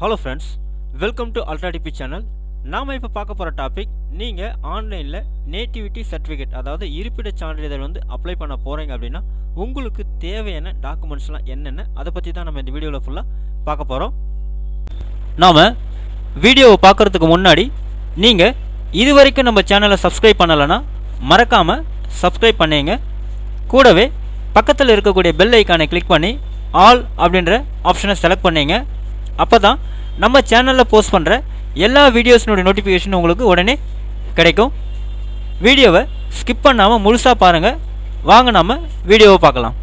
Hello friends welcome to அல்ட்ராடிபி channel நாம் இப்போ பார்க்க போகிற டாபிக் நீங்கள் ஆன்லைனில் நேட்டிவிட்டி சர்டிஃபிகேட் அதாவது இருப்பிடச் சான்றிதழ் வந்து அப்ளை பண்ண போகிறீங்க அப்படின்னா உங்களுக்கு தேவையான டாக்குமெண்ட்ஸ்லாம் என்னென்ன அதை பற்றி தான் நம்ம இந்த வீடியோவில் ஃபுல்லாக பார்க்க போகிறோம் நாம் வீடியோவை பார்க்குறதுக்கு முன்னாடி நீங்கள் இது வரைக்கும் நம்ம சேனலை சப்ஸ்கிரைப் பண்ணலைன்னா மறக்காமல் சப்ஸ்கிரைப் பண்ணீங்க. கூடவே பக்கத்தில் இருக்கக்கூடிய பெல் ஐக்கானை கிளிக் பண்ணி ஆல் அப்படின்ற ஆப்ஷனை செலக்ட் பண்ணீங்க. அப்போ தான் நம்ம சேனலில் போஸ்ட் பண்ணுற எல்லா வீடியோஸினுடைய நோட்டிஃபிகேஷன் உங்களுக்கு உடனே கிடைக்கும். வீடியோவை ஸ்கிப் பண்ணாமல் முழுசாக பாருங்கள் வாங்க நம்ம வீடியோவை பார்க்கலாம்.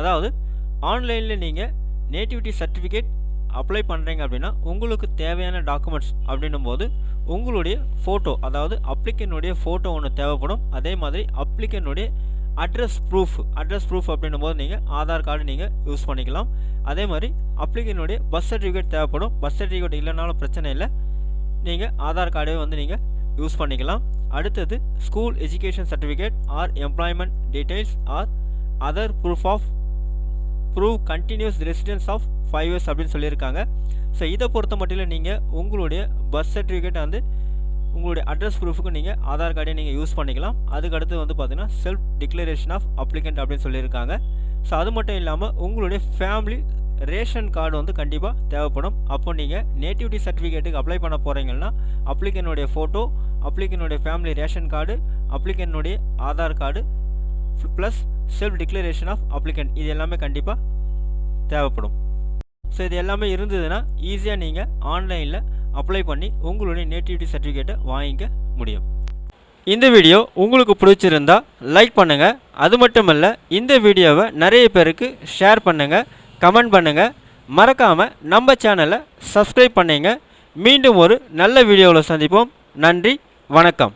அதாவது ஆன்லைனில் நீங்கள் நேட்டிவிட்டி சர்டிஃபிகேட் அப்ளை பண்ணுறீங்க அப்படின்னா உங்களுக்கு தேவையான டாக்குமெண்ட்ஸ் அப்படின்னும் போது உங்களுடைய ஃபோட்டோ அதாவது அப்ளிகனுடைய ஃபோட்டோ ஒன்று தேவைப்படும். அதே மாதிரி அப்ளிகனுடைய அட்ரஸ் ப்ரூஃப் அட்ரஸ் ப்ரூஃப் அப்படின்னும் போது நீங்கள் ஆதார் கார்டு நீங்கள் யூஸ் பண்ணிக்கலாம். அதே மாதிரி அப்ளிகனுடைய பஸ் சர்டிஃபிகேட் தேவைப்படும். பஸ் சர்டிஃபிகேட் இல்லைனாலும் பிரச்சனை இல்லை. நீங்கள் ஆதார் கார்டே வந்து நீங்கள் யூஸ் பண்ணிக்கலாம். அடுத்தது school education certificate or employment details or other proof of prove continues residence of five years அப்படின்னு சொல்லியிருக்காங்க. ஸோ இதை பொறுத்த மட்டும் நீங்கள் உங்களுடைய பர்த் சர்டிஃபிகேட் வந்து உங்களுடைய அட்ரஸ் ப்ரூஃபுக்கு நீங்கள் ஆதார் கார்டை நீங்கள் யூஸ் பண்ணிக்கலாம். அதுக்கடுத்து வந்து பார்த்தீங்கன்னா செல்ஃப் டிக்ளரேஷன் ஆஃப் அப்ளிகண்ட் அப்படின்னு சொல்லியிருக்காங்க. ஸோ அது மட்டும் இல்லாமல் உங்களுடைய ஃபேமிலி ரேஷன் கார்டு வந்து கண்டிப்பாக தேவைப்படும். அப்போ நீங்கள் நேட்டிவிட்டி சர்டிஃபிகேட்டுக்கு அப்ளை பண்ண போகிறீங்கன்னா அப்ளிகனுடைய ஃபோட்டோ அப்ளிகனுடைய family ration card அப்ளிகனுடைய Aadhaar card plus self declaration of applicant இது எல்லாமே கண்டிப்பாக தேவைப்படும். ஸோ இது எல்லாமே இருந்ததுன்னா ஈஸியாக நீங்கள் ஆன்லைனில் அப்ளை பண்ணி உங்களுடைய நேட்டிவிட்டி சர்டிஃபிகேட்டை வாங்கிக்க முடியும். இந்த வீடியோ உங்களுக்கு பிடிச்சிருந்தா லைக் பண்ணுங்கள் அது மட்டும் இல்லை இந்த வீடியோவை நிறைய பேருக்கு ஷேர் பண்ணுங்கள் கமெண்ட் பண்ணுங்கள் மறக்காமல் நம்ம சேனலை சப்ஸ்கிரைப் பண்ணிங்க. மீண்டும் ஒரு நல்ல வீடியோவில் சந்திப்போம். நன்றி வணக்கம்.